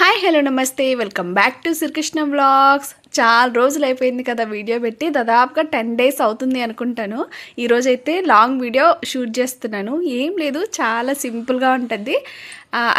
Hi hello నమస్తే. Welcome back to Srikrishna blogs చాలా రోజులు అయిపోయింది కదా వీడియో పెట్టి. దాదాపుగా టెన్ డేస్ అవుతుంది అనుకుంటాను. ఈరోజైతే లాంగ్ వీడియో షూట్ చేస్తున్నాను. ఏం లేదు చాలా సింపుల్గా ఉంటుంది.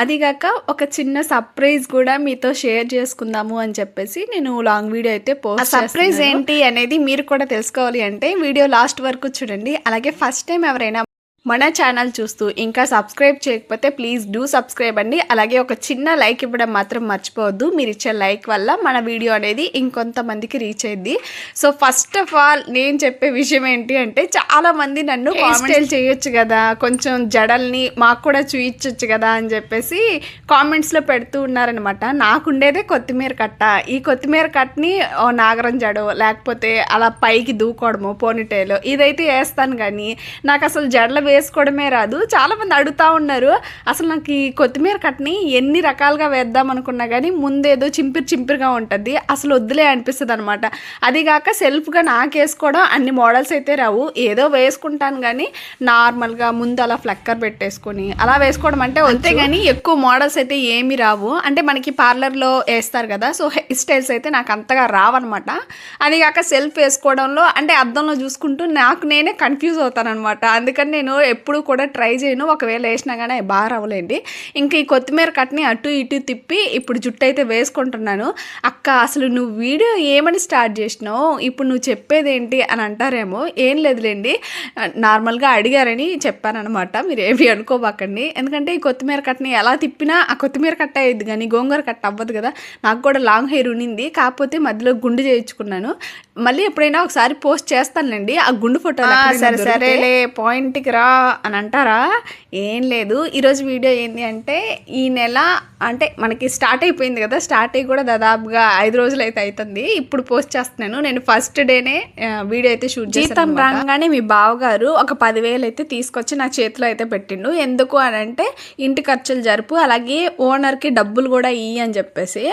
అదిగాక ఒక చిన్న సర్ప్రైజ్ కూడా మీతో షేర్ చేసుకుందాము అని చెప్పేసి నేను లాంగ్ వీడియో అయితే పోస్ట్ సర్ప్రైజ్ ఏంటి అనేది మీరు కూడా తెలుసుకోవాలి అంటే వీడియో లాస్ట్ వరకు చూడండి. అలాగే ఫస్ట్ టైం ఎవరైనా మన ఛానల్ చూస్తూ ఇంకా సబ్స్క్రైబ్ చేయకపోతే ప్లీజ్ డూ సబ్స్క్రైబ్ అండి. అలాగే ఒక చిన్న లైక్ ఇవ్వడం మాత్రం మర్చిపోవద్దు. మీరు ఇచ్చే లైక్ వల్ల మన వీడియో అనేది ఇంకొంతమందికి రీచ్ అయింది సో ఫస్ట్ ఆఫ్ ఆల్ నేను చెప్పే విషయం ఏంటి అంటే చాలా మంది నన్ను స్టైల్ చేయొచ్చు కదా. కొంచెం జడల్ని మాకు కూడా చూయించవచ్చు కదా అని చెప్పేసి కామెంట్స్లో పెడుతూ ఉన్నారనమాట నాకుండేదే కొత్తిమీర కట్ట. ఈ కొత్తిమీర కట్టని ఓ నాగరం జడో లేకపోతే అలా పైకి దూకోవడము పోనీటైల్ ఇదైతే వేస్తాను కానీ నాకు అసలు జడలు వేసుకోవడమే రాదు. చాలామంది అడుగుతూ అడుగుతా ఉన్నారు అసలు నాకు ఈ కొత్తిమీర కట్ని ఎన్ని రకాలుగా వేద్దాం అనుకున్నా కానీ ముందేదో చింపిరి చింపిరిగా ఉంటుంది. అసలు వద్దులే అనిపిస్తుంది అనమాట అదిగాక సెల్ఫ్గా నాకు వేసుకోవడం అన్ని మోడల్స్ అయితే రావు. ఏదో వేసుకుంటాను కానీ నార్మల్గా ముందు అలా ఫ్లక్కర్ పెట్టేసుకొని అలా వేసుకోవడం అంటే అంతే కానీ ఎక్కువ మోడల్స్ అయితే ఏమి రావు. అంటే మనకి పార్లర్లో వేస్తారు కదా సో హెయిర్ స్టైల్స్ అయితే నాకు అంతగా రావన్నమాట. అదిగాక సెల్ఫ్ వేసుకోవడంలో అంటే అద్దంలో చూసుకుంటూ నాకు నేనే కన్ఫ్యూజ్ అవుతాను అనమాట అందుకని నేను ఎప్పుడు కూడా ట్రై చేయను. ఒకవేళ వేసినా కానీ బాగా రావలేండి. ఇంకా ఈ కొత్తిమీర కట్ని అటు ఇటు తిప్పి ఇప్పుడు జుట్టు అయితే వేసుకుంటున్నాను. అక్క అసలు నువ్వు వీడియో ఏమని స్టార్ట్ చేసినావు? ఇప్పుడు నువ్వు చెప్పేది ఏంటి అని అంటారేమో? ఏం లేదులేండి. నార్మల్గా అడిగారని చెప్పానమాట మీరు ఏమి అనుకోబాకండి. ఎందుకంటే ఈ కొత్తిమీర కట్టని ఎలా తిప్పినా ఆ కొత్తిమీర కట్ట అయ్యింది కానీ గోంగూర కట్ట అవ్వదు కదా. నాకు కూడా లాంగ్ హెయిర్ ఉన్నింది కాకపోతే మధ్యలో గుండు చేయించుకున్నాను. మళ్ళీ ఎప్పుడైనా ఒకసారి పోస్ట్ చేస్తానులేండి. ఆ గుండు ఫోటో సరే సరేలే. పాయింట్కి రా. అని అంటారా? ఏం లేదు. ఈరోజు వీడియో ఏంటి అంటే ఈ నెల అంటే మనకి స్టార్ట్ అయిపోయింది కదా స్టార్ట్ అయ్యి కూడా దాదాపుగా ఐదు రోజులు అయితే అవుతుంది ఇప్పుడు పోస్ట్ చేస్తున్నాను. నేను ఫస్ట్ డేనే వీడియో అయితే షూట్ జీతం రాగానే మీ బావగారు ఒక పదివేలు అయితే తీసుకొచ్చి నా చేతిలో అయితే పెట్టిండు. ఎందుకు అని అంటే ఇంటి ఖర్చులు జరుపు అలాగే ఓనర్కి డబ్బులు కూడా ఇయ్యి అని చెప్పేసి.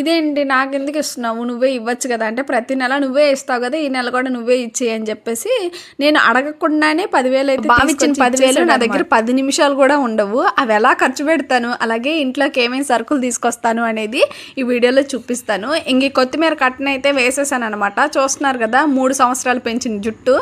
ఇదేంటి నాకు ఎందుకు ఇస్తున్నావు? నువ్వే ఇవ్వచ్చు కదా అంటే ప్రతి నెల నువ్వే ఇస్తావు కదా ఈ నెల కూడా నువ్వే ఇచ్చేయి అని చెప్పేసి నేను అడగకుండానే పదివేలు అయితే భావించిన పదివేలు నా దగ్గర పది నిమిషాలు కూడా ఉండవు. అవి ఎలా ఖర్చు పెడతాను? అలాగే ఇంట్లోకి ఏమేమి సరుకులు తీసుకొస్తాను అనేది ఈ వీడియోలో చూపిస్తాను. ఇంక కొత్తిమీర కట్టన అయితే వేసేసాను అనమాట చూస్తున్నారు కదా మూడు సంవత్సరాలు పెంచిన జుట్టు.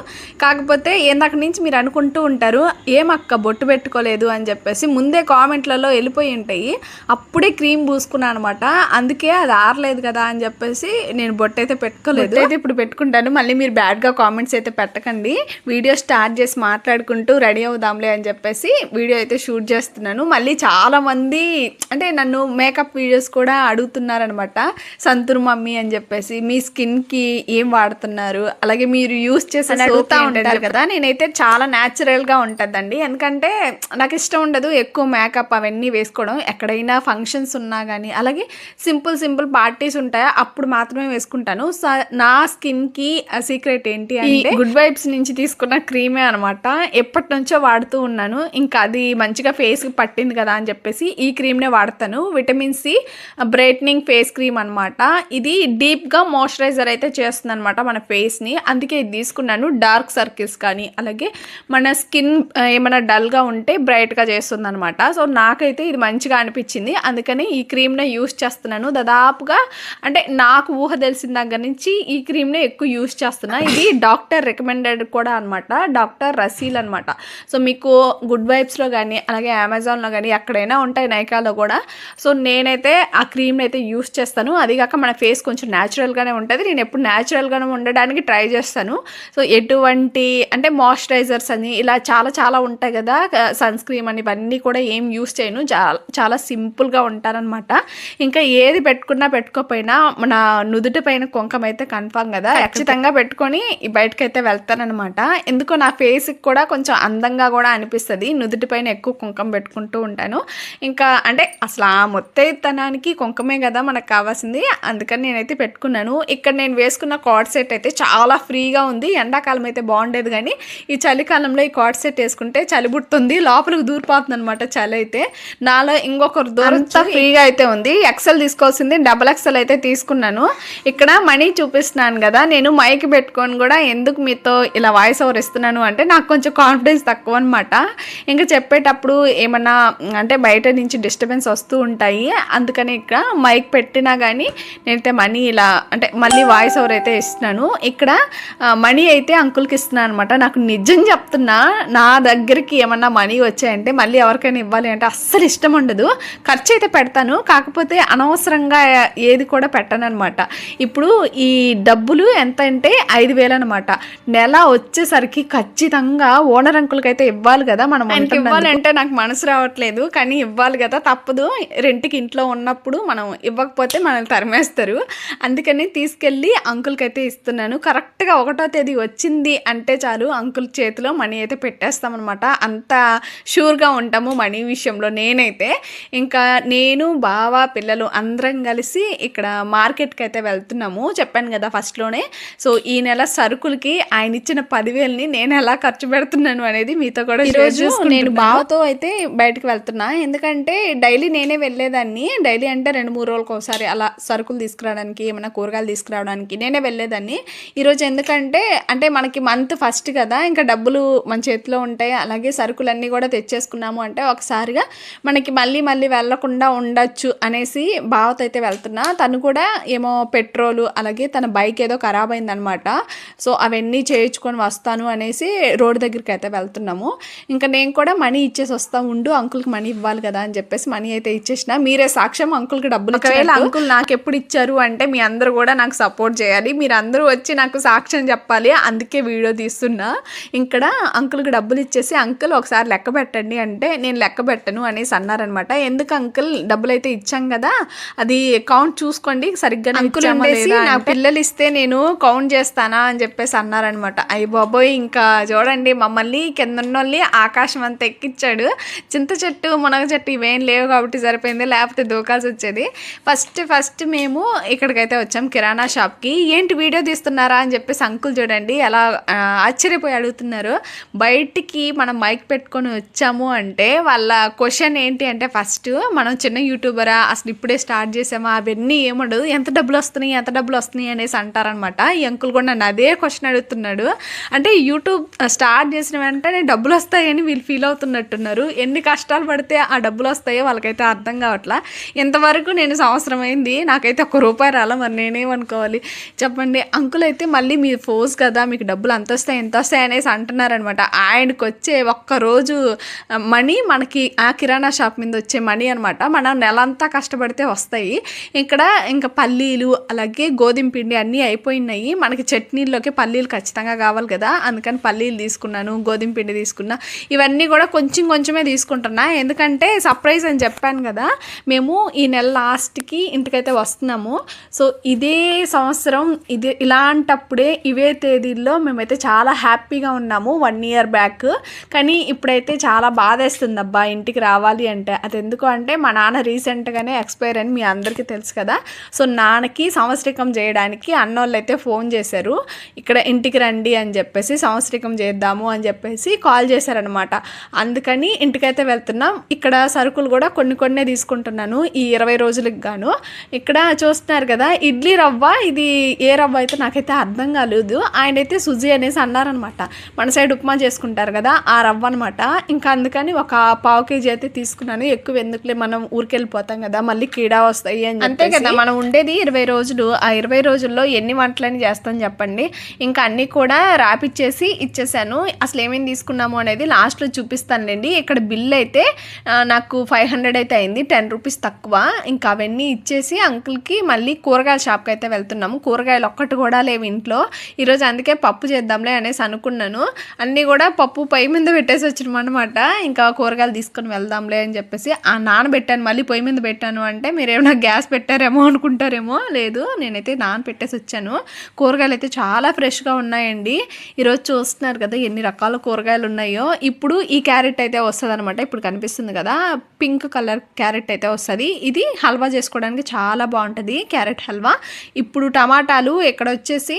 కాకపోతే ఇందాక నుంచి మీరు అనుకుంటూ ఉంటారు ఏమక్క బొట్టు పెట్టుకోలేదు? అని చెప్పేసి ముందే కామెంట్లలో వెళ్ళిపోయి ఉంటాయి. అప్పుడే క్రీమ్ పూసుకున్నాను అనమాట అందుకే అది ఆరలేదు కదా అని చెప్పేసి నేను బొట్టు అయితే పెట్టుకోలేదు. అయితే ఇప్పుడు పెట్టుకుంటాను. మళ్ళీ మీరు బ్యాడ్గా కామెంట్స్ అయితే పెట్టకండి. వీడియో స్టార్ట్ చేసి మాట్లాడుకుంటూ రెడీ అవుదాంలే అని చెప్పేసి వీడియో అయితే షూట్ చేస్తున్నాను. మళ్ళీ చాలా మంది అంటే నన్ను మేకప్ వీడియోస్ కూడా అడుగుతున్నారనమాట. సంతూర్ మమ్మీ అని చెప్పేసి మీ స్కిన్కి ఏం వాడుతున్నారు? అలాగే మీరు యూస్ చేసి అడుగుతా ఉంటారు కదా నేనైతే చాలా న్యాచురల్గా ఉంటుందండి. ఎందుకంటే నాకు ఇష్టం ఉండదు ఎక్కువ మేకప్ అవన్నీ వేసుకోవడం. ఎక్కడైనా ఫంక్షన్స్ ఉన్నా కానీ అలాగే సింపుల్ సింపుల్ పార్టీస్ ఉంటాయా అప్పుడు మాత్రమే వేసుకుంటాను. నా స్కిన్కి సీక్రెట్ ఏంటి అంటే గుడ్ వైబ్స్ నుంచి తీసుకున్న క్రీమే అనమాట. ఎప్పటి నుంచో వాడుతూ ఉన్నాను. ఇంకా అది మంచిగా ఫేస్కి పట్టింది కదా అని చెప్పేసి ఈ క్రీమ్నే వాడతాను. Vitamin C brightening face cream అనమాట ఇది డీప్గా మాయిశ్చరైజర్ అయితే చేస్తుంది అనమాట మన ఫేస్ని. అందుకే ఇది తీసుకున్నాను. డార్క్ సర్కిల్స్ కానీ అలాగే మన స్కిన్ ఏమైనా డల్గా ఉంటే బ్రైట్గా చేస్తుంది అనమాట సో నాకైతే ఇది మంచిగా అనిపించింది. అందుకని ఈ క్రీమ్నే యూస్ చేస్తున్నాను. దాదాపుగా అంటే నాకు ఊహ తెలిసిన దగ్గర నుంచి ఈ క్రీమ్నే ఎక్కువ యూస్ చేస్తున్నా. ఇది డాక్టర్ రికమెండెడ్ కూడా అనమాట డాక్టర్ రసీల్ అనమాట సో మీకు గుడ్ వైబ్స్లో కానీ అలాగే అమెజాన్లో కానీ ఎక్కడైనా ఉంటాయి నైకాలో కూడా. సో నేనైతే ఆ క్రీమ్ని అయితే యూస్ చేస్తాను. అది కాక మన ఫేస్ కొంచెం న్యాచురల్గానే ఉంటుంది. నేను ఎప్పుడు న్యాచురల్గానే ఉండడానికి ట్రై చేస్తాను. సో ఎటువంటి అంటే మాయిశ్చరైజర్స్ అని ఇలా చాలా చాలా ఉంటాయి కదా సన్ స్క్రీమ్ అని ఇవన్నీ కూడా ఏం యూస్ చేయను. చాలా చాలా సింపుల్గా ఉంటానన్నమాట ఇంకా ఏది పెట్టుకున్నా పెట్టుకోకపోయినా మన నుదుటి పైన కుంకం అయితే కన్ఫామ్ కదా. ఖచ్చితంగా పెట్టుకొని బయటకు అయితే వెళ్తానమాట ఎందుకో నా ఫేస్కి కూడా కొంచెం అందంగా కూడా అనిపిస్తుంది. నుదుటి పైన ఎక్కువ కుంకం పెట్టుకుంటూ ఉంటాను. ఇంకా అంటే అసలు ఆ మొత్తైతనానికి కుంకమే కదా మనకు కావాల్సింది. అందుకని నేనైతే పెట్టుకున్నాను. ఇక్కడ నేను వేసుకున్న కార్డ్ సెట్ అయితే చాలా ఫ్రీగా ఉంది. ఎండాకాలం అయితే బాగుండేది కానీ ఈ చలికాలంలో ఈ కార్డ్ సెట్ వేసుకుంటే చలి పుడుతుంది. లోపలికి దూరిపోతుంది అనమాట చలి అయితే. నాలో ఇంకొకరు దూరంతా ఫ్రీగా అయితే ఉంది. ఎక్సెల్ తీసుకోవాల్సింది. డబల్ ఎక్సెల్ అయితే తీసుకున్నాను. ఇక్కడ మనీ చూపిస్తున్నాను కదా. నేను మైక్ పెట్టుకొని కూడా ఎందుకు మీతో ఇలా వాయిస్ ఓవర్ ఇస్తున్నాను అంటే నాకు కొంచెం కాన్ఫిడెన్స్ డిస్టర్బెన్స్ తక్కువ అనమాట ఇంకా చెప్పేటప్పుడు ఏమన్నా అంటే బయట నుంచి డిస్టర్బెన్స్ వస్తూ ఉంటాయి. అందుకని ఇక్కడ మైక్ పెట్టినా కానీ నేనైతే మనీ ఇలా అంటే మళ్ళీ వాయిస్ ఓవర్ అయితే ఇస్తున్నాను. ఇక్కడ మనీ అయితే అంకుల్కి ఇస్తున్నాను అనమాట నాకు నిజం చెప్తున్నా నా దగ్గరికి ఏమన్నా మనీ వచ్చాయంటే మళ్ళీ ఎవరికైనా ఇవ్వాలి అంటే అస్సలు ఇష్టం ఉండదు. ఖర్చు అయితే పెడతాను. కాకపోతే అనవసరంగా ఏది కూడా పెట్టను అనమాట ఇప్పుడు ఈ డబ్బులు ఎంత అంటే ఐదు వేలు అనమాట నెల వచ్చేసరికి ఖచ్చితంగా ఓనర్ అంకుల్కి అయితే ఇవ్వాలి కదా మనం ఆయనకి ఇవ్వాలంటే నాకు మనసు రావట్లేదు కానీ ఇవ్వాలి కదా తప్పదు. రెంట్కి ఇంట్లో ఉన్నప్పుడు మనం ఇవ్వకపోతే మనల్ని తరిమేస్తారు. అందుకని తీసుకెళ్ళి అంకుల్కి అయితే ఇస్తున్నాను. కరెక్ట్గా ఒకటో తేదీ వచ్చింది అంటే చాలు అంకుల్ చేతిలో మనీ అయితే పెట్టేస్తామన్నమాట. అంత షూర్గా ఉంటాము మనీ విషయంలో నేనైతే. ఇంకా నేను బావ పిల్లలు అందరం కలిసి ఇక్కడ మార్కెట్కి అయితే వెళ్తున్నాము. చెప్పాను కదా ఫస్ట్లోనే. సో ఈ నెల సరుకులకి ఆయన ఇచ్చిన పదివేలని నేను ఎలా ఖర్చు పెడుతున్నాను అనేది మీతో కూడా ఈరోజు నేను బావతో అయితే బయటకు వెళ్తున్నా. ఎందుకంటే డైలీ నేనే వెళ్ళేదాన్ని. డైలీ అంటే రెండు మూడు రోజులకు ఒకసారి అలా సరుకులు తీసుకురావడానికి ఏమైనా కూరగాయలు తీసుకురావడానికి నేనే వెళ్ళేదాన్ని. ఈరోజు ఎందుకంటే అంటే మనకి మంత్ ఫస్ట్ కదా ఇంకా డబ్బులు మన చేతిలో ఉంటాయి. అలాగే సరుకులన్నీ కూడా తెచ్చేసుకున్నాము అంటే ఒకసారిగా మనకి మళ్ళీ మళ్ళీ వెళ్ళకుండా ఉండొచ్చు అనేసి బావతో అయితే వెళ్తున్నా. తను కూడా ఏమో పెట్రోలు అలాగే తన బైక్ ఏదో ఖరాబ్ అయిందనమాట సో అవన్నీ చేయించుకొని వస్తాను అనేసి రోడ్ దగ్గరికి అయితే వెళ్తున్నాము ఇంకా నేను కూడా మనీ ఇచ్చేసి వస్తా ఉండు అంకుల్కి మనీ ఇవ్వాలి కదా అని చెప్పేసి మనీ అయితే ఇచ్చేసిన. మీరే సాక్ష్యం అంకుల్కి డబ్బులు ఒకవేళ అంకుల్ నాకు ఎప్పుడు ఇచ్చారు అంటే మీ అందరూ కూడా నాకు సపోర్ట్ చేయాలి. మీరు అందరూ వచ్చి నాకు సాక్ష్యం చెప్పాలి. అందుకే వీడియో తీస్తున్నా. ఇక్కడ అంకుల్కి డబ్బులు ఇచ్చేసి అంకుల్ ఒకసారి లెక్క పెట్టండి అంటే నేను లెక్క పెట్టను అనేసి అన్నారనమాట. ఎందుకు అంకుల్ డబ్బులు అయితే ఇచ్చాం కదా అది కౌంట్ చూసుకోండి సరిగ్గా అంకుల్ నా పిల్లలు ఇస్తే నేను కౌంట్ చేస్తానా అని చెప్పేసి అన్నారనమాట. అయ్యి బాబోయ్ ఇంకా చూడండి మమ్మల్ని కింద ఉన్నోళ్ళని ఆకాశం అంతా ఎక్కించాడు. చింత చెట్టు మునగ చెట్టు ఇవేం లేవు కాబట్టి సరిపోయింది. లేకపోతే దూకాల్సి వచ్చేది. ఫస్ట్ ఫస్ట్ మేము ఇక్కడికైతే వచ్చాం కిరాణా షాప్కి. ఏంటి వీడియో తీస్తున్నారా అని చెప్పేసి అంకుల్ చూడండి ఎలా ఆశ్చర్యపోయి అడుగుతున్నారు. బయటికి మనం మైక్ పెట్టుకొని వచ్చాము అంటే వాళ్ళ క్వశ్చన్ ఏంటి అంటే ఫస్ట్ మనం చిన్న యూట్యూబరా అసలు ఇప్పుడే స్టార్ట్ చేసామా అవన్నీ ఏముండదు ఎంత డబ్బులు వస్తున్నాయి ఎంత డబ్బులు వస్తున్నాయి అనేసి అంటారనమాట. ఈ అంకుల్ కూడా నన్ను అదే క్వశ్చన్ అడుగుతున్నాడు. అంటే యూట్యూబ్ స్టార్ట్ చేసిన వెంటనే డబ్బులు వస్తాయని వీళ్ళు ఫీల్ అవుతున్నట్టున్నారు. ఎన్ని కష్టాలు పడితే ఆ డబ్బులు వస్తాయో వాళ్ళకైతే అర్థం కావట్లా. ఇంతవరకు నేను సంవత్సరం అయింది నాకైతే ఒక్క రూపాయి రాలా మరి నేనేమనుకోవాలి? చెప్పండి. అంకుల్ అయితే మళ్ళీ మీ ఫోర్స్ కదా మీకు డబ్బులు అంత వస్తాయి ఎంత వస్తాయి అనేసి అంటున్నారనమాట. ఆయనకు వచ్చే ఒక్క రోజు మనీ మనకి ఆ కిరాణా షాప్ మీద వచ్చే మనీ అనమాట. మనం నెలంతా కష్టపడితే వస్తాయి. ఇక్కడ ఇంకా పల్లీలు అలాగే గోధుమ పిండి అన్నీ అయిపోయినాయి. మనకి చట్నీల్లోకి పల్లీలు ఖచ్చితంగా కావాలి కదా. అందుకని పల్లీలు తీసుకున్నాను గోధుమ పిండి తీసుకున్నా. ఇవన్నీ కూడా కొంచెం కొంచెమే తీసుకుంటున్నా. ఎందుకంటే సర్ప్రైజ్ అని చెప్పాను కదా మేము ఈ నెల లాస్ట్కి ఇంటికైతే వస్తున్నాము. సో ఇదే సంవత్సరం ఇదే ఇలాంటప్పుడే ఇవే తేదీల్లో మేమైతే చాలా హ్యాపీగా ఉన్నాము వన్ ఇయర్ బ్యాక్. కానీ ఇప్పుడైతే చాలా బాధేస్తుంది అబ్బా ఇంటికి రావాలి అంటే. అది ఎందుకు అంటే మా నాన్న రీసెంట్గానే ఎక్స్పైర్ అని మీ అందరికీ తెలుసు కదా. సో నాన్నకి సంవత్సరికం చేయడానికి అన్నోళ్ళు అయితే ఫోన్ చేశారు. ఇక్కడ ఇంటికి రండి అని చెప్పేసి సంవత్సరికం చేద్దాము అని చెప్పేసి కాల్ చేశారనమాట అందుకని ఇంటికైతే వెళ్తున్నాం. ఇక్కడ సరుకులు కూడా కొన్ని కొన్నే తీసుకుంటున్నాను ఈ ఇరవై రోజులకు గాను. ఇక్కడ చూస్తున్నారు కదా ఇడ్లీ రవ్వ ఇది ఏ రవ్వ అయితే నాకైతే అర్థం కాలేదు. ఆయన అయితే సుజీ అనేసి అన్నారనమాట మన సైడ్ ఉప్మా చేసుకుంటారు కదా ఆ రవ్వ అనమాట ఇంకా అందుకని ఒక పావు కేజీ అయితే తీసుకున్నాను. ఎక్కువ ఎందుకులే మనం ఊరికెళ్ళిపోతాం కదా మళ్ళీ కీడా వస్తాయి అని అంతే కదా మనం ఉండేది ఇరవై రోజులు. ఆ ఇరవై రోజుల్లో ఎన్ని వంటలని చేస్తాం చెప్పండి. ఇంకా అన్నీ కూడా రాపిచ్చేసి ఇచ్చేసాను. అసలు ఏమేమి తీసుకున్నాము అనేది లాస్ట్లో చూపిస్తానులేండి. ఇక్కడ బిల్ అయితే నాకు ఫైవ్ హండ్రెడ్ అయితే అయింది టెన్ రూపీస్ తక్కువ. ఇంకా అవన్నీ ఇచ్చేసి అంకుల్కి మళ్ళీ కూరగాయల షాప్కి అయితే వెళ్తున్నాము. కూరగాయలు ఒక్కటి కూడా లేవు ఇంట్లో. ఈరోజు అందుకే పప్పు చేద్దాంలే అనేసి అనుకున్నాను. అన్నీ కూడా పప్పు పై మీద పెట్టేసి వచ్చినాం అనమాట ఇంకా కూరగాయలు తీసుకొని వెళ్దాంలే అని చెప్పేసి ఆ నానబెట్టాను మళ్ళీ పొయ్యి మీద పెట్టాను అంటే మీరు ఏమైనా గ్యాస్ పెట్టారేమో అనుకుంటారేమో లేదు. నేనైతే నానబెట్టేసి వచ్చాను. కూరగాయలు అయితే చాలా ఫ్రెష్గా ఉన్నాయండి. ఈరోజు చూస్తున్నారు కదా ఎన్ని రకాల కూరగాయలు కూరగాయలు ఉన్నాయో ఇప్పుడు ఈ క్యారెట్ అయితే వస్తుంది అనమాట ఇప్పుడు కనిపిస్తుంది కదా పింక్ కలర్ క్యారెట్ అయితే వస్తుంది. ఇది హల్వా చేసుకోవడానికి చాలా బాగుంటుంది క్యారెట్ హల్వా. ఇప్పుడు టమాటాలు ఇక్కడ వచ్చేసి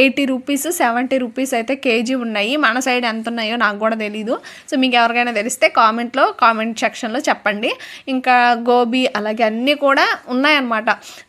ఎయిటీ రూపీస్ సెవెంటీ రూపీస్ అయితే కేజీ ఉన్నాయి. మన సైడ్ ఎంత ఉన్నాయో నాకు కూడా తెలీదు. సో మీకు ఎవరికైనా తెలిస్తే కామెంట్లో కామెంట్ సెక్షన్లో చెప్పండి. ఇంకా గోబీ అలాగే అన్నీ కూడా ఉన్నాయన్నమాట.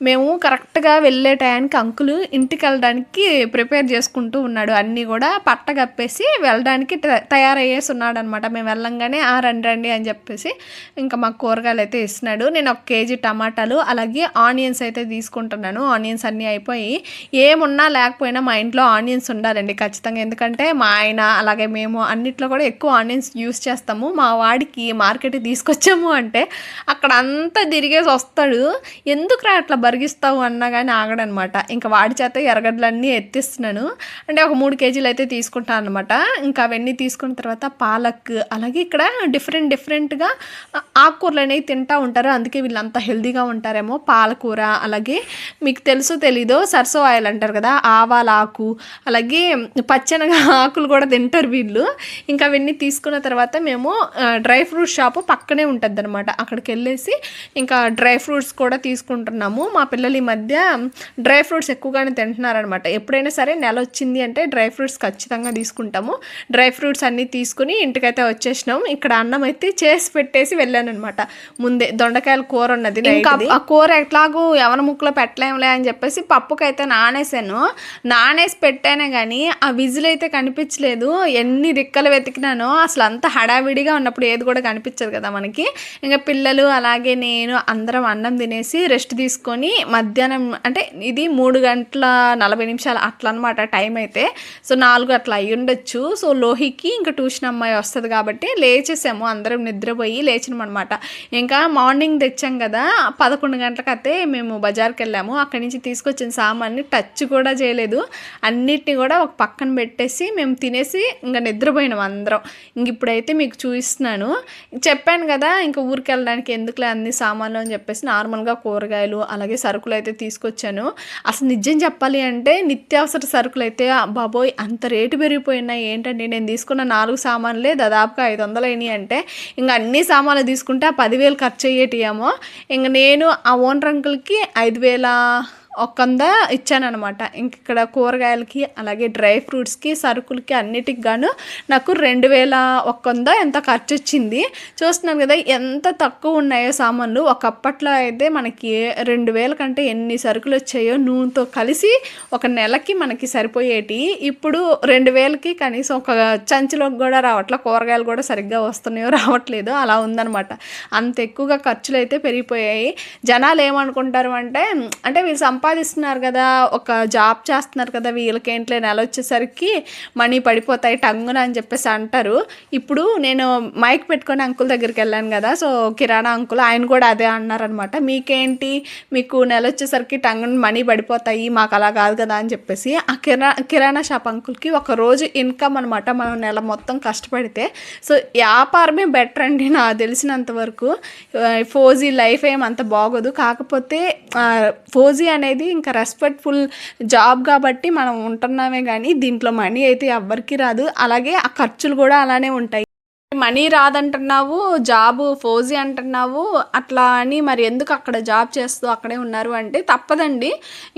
మేము కరెక్ట్గా వెళ్ళే టయానికి అంకులు ఇంటికి వెళ్ళడానికి ప్రిపేర్ చేసుకుంటూ ఉన్నాడు. అన్నీ కూడా పట్ట కప్పేసి వెళ్ళడానికి తయారయ్యేసి ఉన్నాడనమాట మేము వెళ్ళంగానే ఆ రండి రండి అని చెప్పేసి ఇంకా మాకు కూరగాయలు అయితే ఇస్తున్నాడు. నేను ఒక కేజీ టమాటాలు అలాగే ఆనియన్స్ అయితే తీసుకుంటున్నాను. ఆనియన్స్ అన్నీ అయిపోయి ఏమున్నా లేకపోయినా మా ఇంట్లో ఆనియన్స్ ఉండాలండి ఖచ్చితంగా. ఎందుకంటే మా ఆయన అలాగే మేము అన్నిట్లో కూడా ఎక్కువ ఆనియన్స్ యూస్ చేస్తాము. మా వాడికి మార్కెట్ తీసుకొచ్చాము అంటే అక్కడ అంతా తిరిగేసి వస్తాడు. ఎందుకురా అట్లా బరిగిస్తావు? అన్నా కానీ ఆగడనమాట. ఇంకా వాడి చేత ఎరగడ్లన్నీ ఎత్తిస్తున్నాను. అంటే ఒక మూడు కేజీలు అయితే తీసుకుంటాను అనమాట ఇంకా అవన్నీ తీసుకున్న తర్వాత పాలక్ అలాగే ఇక్కడ డిఫరెంట్ డిఫరెంట్గా ఆకుకూరలు అనేవి తింటూ ఉంటారు. అందుకే వీళ్ళంతా హెల్దీగా ఉంటారేమో. పాలకూర అలాగే మీకు తెలుసో తెలీదో సరసో ఆయిల్ అంటారు కదా ఆవాల ఆకు అలాగే పచ్చనగా ఆకులు కూడా తింటారు వీళ్ళు. ఇంకా అవన్నీ తీసుకున్న తర్వాత మేము డ్రై ఫ్రూట్ షాపు పక్కనే ఉంటుంది అనమాట అక్కడికి వెళ్ళేసి ఇంకా డ్రై ఫ్రూట్స్ కూడా తీసుకుంటున్నాము. మా పిల్లలు ఈ మధ్య డ్రై ఫ్రూట్స్ ఎక్కువగానే తింటున్నారనమాట ఎప్పుడైనా సరే నెల వచ్చింది అంటే డ్రై ఫ్రూట్స్ ఖచ్చితంగా తీసుకుంటాము. డ్రై ఫ్రూట్స్ అన్నీ తీసుకుని ఇంటికైతే వచ్చేసినాం. ఇక్కడ అన్నం అయితే చేసి పెట్టేసి వెళ్ళాను అనమాట ముందే దొండకాయల కూర ఉన్నది ఇంకా ఆ కూర ఎట్లాగూ ఎవరి ముక్కలో పెట్టలేములే అని చెప్పేసి పప్పుకైతే నానేసాను నానేసి పెట్టానే కానీ ఆ విజిల్ అయితే కనిపించలేదు. ఎన్ని రిక్కలు వెతికినానో అసలు అంత హడావిడిగా ఉన్నప్పుడు ఏది కూడా కనిపించదు కదా మనకి. ఇంకా పిల్లలు అలాగే నేను అందరం అన్నం తినేసి రెస్ట్ తీసుకొని మధ్యాహ్నం అంటే ఇది మూడు గంటల నలభై నిమిషాలు అట్లా అనమాట టైం అయితే. సో నాలుగు అట్లా అయ్యి ఉండొచ్చు సో లోహికి ఇంకా ట్యూషన్ అమ్మాయి వస్తుంది కాబట్టి లేచేసాము. అందరం నిద్రపోయి లేచినాం అనమాట ఇంకా మార్నింగ్ తెచ్చాం కదా పదకొండు గంటలకు అయితే మేము బజార్కి వెళ్ళాము అక్కడి నుంచి తీసుకొచ్చిన సామాన్ని టచ్ కూడా చేయలేదు. అన్నిటిని కూడా ఒక పక్కన పెట్టేసి మేము తినేసి ఇంకా నిద్రపోయినాం అందరం. ఇంక ఇప్పుడైతే మీకు చూపిస్తున్నాను. చెప్పాను కదా ఇంకా ఊరికి వెళ్ళడానికి ఎందుకులే అన్ని సామాన్లు అని చెప్పేసి నార్మల్గా కూరగాయలు అలాగే సరుకులు అయితే తీసుకొచ్చాను. అసలు నిజం చెప్పాలి అంటే నిత్యావసర సరుకులు అయితే బాబోయ్ అంత రేటు పెరిగిపోయినాయి. ఏంటంటే నేను తీసుకున్న నాలుగు సామాన్లే దాదాపుగా ఐదు వందలు అయినాయి అంటే ఇంకా అన్ని సామాన్లు తీసుకుంటే ఆ పదివేలు ఖర్చు అయ్యేటియేమో. ఇంక నేను ఆ ఓనర్ అంకుల్కి ఐదు వేల ఒక ఇచ్చానమాట ఇంక ఇక్కడ కూరగాయలకి అలాగే డ్రై ఫ్రూట్స్కి సరుకులకి అన్నిటికి గాను నాకు రెండు వేల ఒక ఎంత ఖర్చు వచ్చింది చూస్తున్నాను కదా ఎంత తక్కువ ఉన్నాయో సామాన్లు. ఒకప్పట్లో అయితే మనకి రెండు వేల కంటే ఎన్ని సరుకులు వచ్చాయో నూనెతో కలిసి ఒక నెలకి మనకి సరిపోయేటి. ఇప్పుడు రెండు వేలకి కనీసం ఒక చంచలోకి కూడా రావట్లే కూరగాయలు కూడా సరిగ్గా వస్తున్నాయో రావట్లేదు అలా ఉందనమాట అంత ఎక్కువగా ఖర్చులు అయితే పెరిగిపోయాయి. జనాలు ఏమనుకుంటారు అంటే అంటే వీళ్ళు సంపాదిస్తున్నారు కదా ఒక జాబ్ చేస్తున్నారు కదా వీళ్ళకి ఏంట్లే నెల వచ్చేసరికి మనీ పడిపోతాయి టంగున అని చెప్పేసి అంటారు. ఇప్పుడు నేను మైక్ పెట్టుకొని అంకుల్ దగ్గరికి వెళ్ళాను కదా సో కిరాణా అంకుల్ ఆయన కూడా అదే అన్నారనమాట. మీకేంటి? మీకు నెల వచ్చేసరికి టంగున మనీ పడిపోతాయి మాకు అలా కాదు కదా అని చెప్పేసి ఆ కిరా కిరాణా షాప్ అంకుల్కి ఒక రోజు ఇన్కమ్ అనమాట మనం నెల మొత్తం కష్టపడితే. సో వ్యాపారమే బెటర్ అండి నాకు తెలిసినంత వరకు. ఫోజీ లైఫ్ ఏం అంత బాగోదు. కాకపోతే ఫోజీ అనేది ఇంకా రెస్పెక్ట్ఫుల్ జాబ్ కాబట్టి మనం ఉంటున్నామే కానీ దీంట్లో మనీ అయితే ఎవ్వరికి రాదు. అలాగే ఆ ఖర్చులు కూడా అలానే ఉంటాయి. మనీ రాదంటున్నావు జాబ్ ఫోజీ అంటున్నావు అట్లా అని మరి ఎందుకు అక్కడ జాబ్ చేస్తూ అక్కడే ఉన్నారు అంటే తప్పదండి.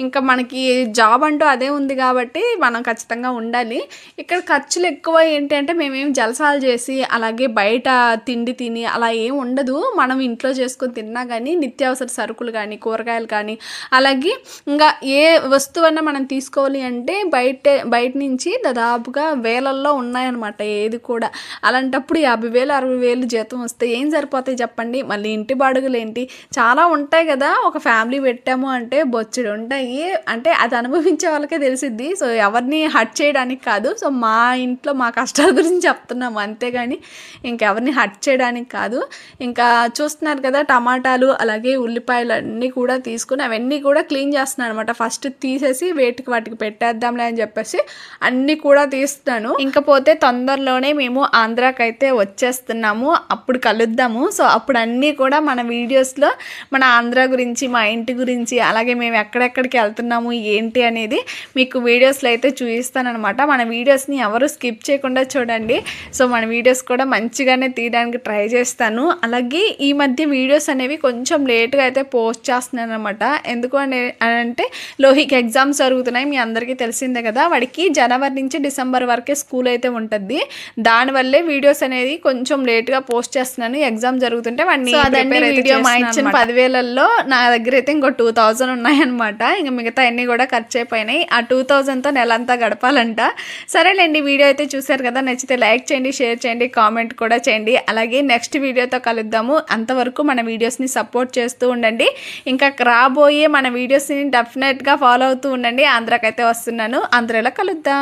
ఇంకా మనకి జాబ్ అంటూ అదే ఉంది కాబట్టి మనం ఖచ్చితంగా ఉండాలి. ఇక్కడ ఖర్చులు ఎక్కువ ఏంటి అంటే మేమేం జలసాలు చేసి అలాగే బయట తిండి తిని అలా ఏం ఉండదు. మనం ఇంట్లో చేసుకొని తిన్నా కానీ నిత్యావసర సరుకులు కానీ కూరగాయలు కానీ అలాగే ఇంకా ఏ వస్తువన్నా మనం తీసుకోవాలి అంటే బయట బయట నుంచి దాదాపుగా వేలల్లో ఉన్నాయన్నమాట ఏది కూడా. అలాంటప్పుడు యాభై వేలు అరవై వేలు జీతం వస్తే ఏం సరిపోతాయి చెప్పండి? మళ్ళీ ఇంటి బాడుగులు ఏంటి చాలా ఉంటాయి కదా ఒక ఫ్యామిలీ పెట్టాము అంటే బొచ్చుడు ఉంటాయి. అంటే అది అనుభవించే వాళ్ళకే తెలిసిద్ది. సో ఎవరిని హట్ చేయడానికి కాదు. సో మా ఇంట్లో మా కష్టాల గురించి చెప్తున్నాము అంతేగాని ఇంకెవరిని హట్ చేయడానికి కాదు. ఇంకా చూస్తున్నారు కదా టమాటాలు అలాగే ఉల్లిపాయలు అన్నీ కూడా తీసుకుని అవన్నీ కూడా క్లీన్ చేస్తున్నాను అనమాట ఫస్ట్ తీసేసి వేటికి వాటికి పెట్టేద్దాంలే అని చెప్పేసి అన్నీ కూడా తీస్తున్నాను. ఇంకపోతే తొందరలోనే మేము ఆంధ్రాకైతే వచ్చేస్తున్నాము అప్పుడు కలుద్దాము. సో అప్పుడు అన్నీ కూడా మన వీడియోస్లో మన ఆంధ్ర గురించి మా ఇంటి గురించి అలాగే మేము ఎక్కడెక్కడికి వెళ్తున్నాము ఏంటి అనేది మీకు వీడియోస్లో అయితే చూపిస్తానమాట మన వీడియోస్ని ఎవరు స్కిప్ చేయకుండా చూడండి. సో మన వీడియోస్ కూడా మంచిగానే తీయడానికి ట్రై చేస్తాను. అలాగే ఈ మధ్య వీడియోస్ అనేవి కొంచెం లేట్గా అయితే పోస్ట్ చేస్తున్నాను అనమాట ఎందుకు అని అంటే లోహికి ఎగ్జామ్స్ జరుగుతున్నాయి మీ అందరికీ తెలిసిందే కదా. వాడికి జనవరి నుంచి డిసెంబర్ వరకే స్కూల్ అయితే ఉంటుంది. దానివల్లే వీడియోస్ అనేది అనేది కొంచెం లేట్గా పోస్ట్ చేస్తున్నాను. ఎగ్జామ్ జరుగుతుంటే వాడిని video మా ఇచ్చిన. పదివేలల్లో నా దగ్గర అయితే ఇంకో టూ థౌజండ్ ఉన్నాయన్నమాట. ఇంకా మిగతా అన్నీ కూడా ఖర్చు అయిపోయినాయి. ఆ టూ థౌజండ్తో నెలంతా గడపాలంట. సరేలేండి వీడియో అయితే చూసారు కదా. నచ్చితే లైక్ చేయండి షేర్ చేయండి కామెంట్ కూడా చేయండి. అలాగే నెక్స్ట్ వీడియోతో కలుద్దాము. అంతవరకు మన వీడియోస్ని సపోర్ట్ చేస్తూ ఉండండి. ఇంకా రాబోయే మన వీడియోస్ని డెఫినెట్గా ఫాలో అవుతూ ఉండండి. ఆంధ్రాకైతే వస్తున్నాను. ఆంధ్రాలో కలుద్దాం.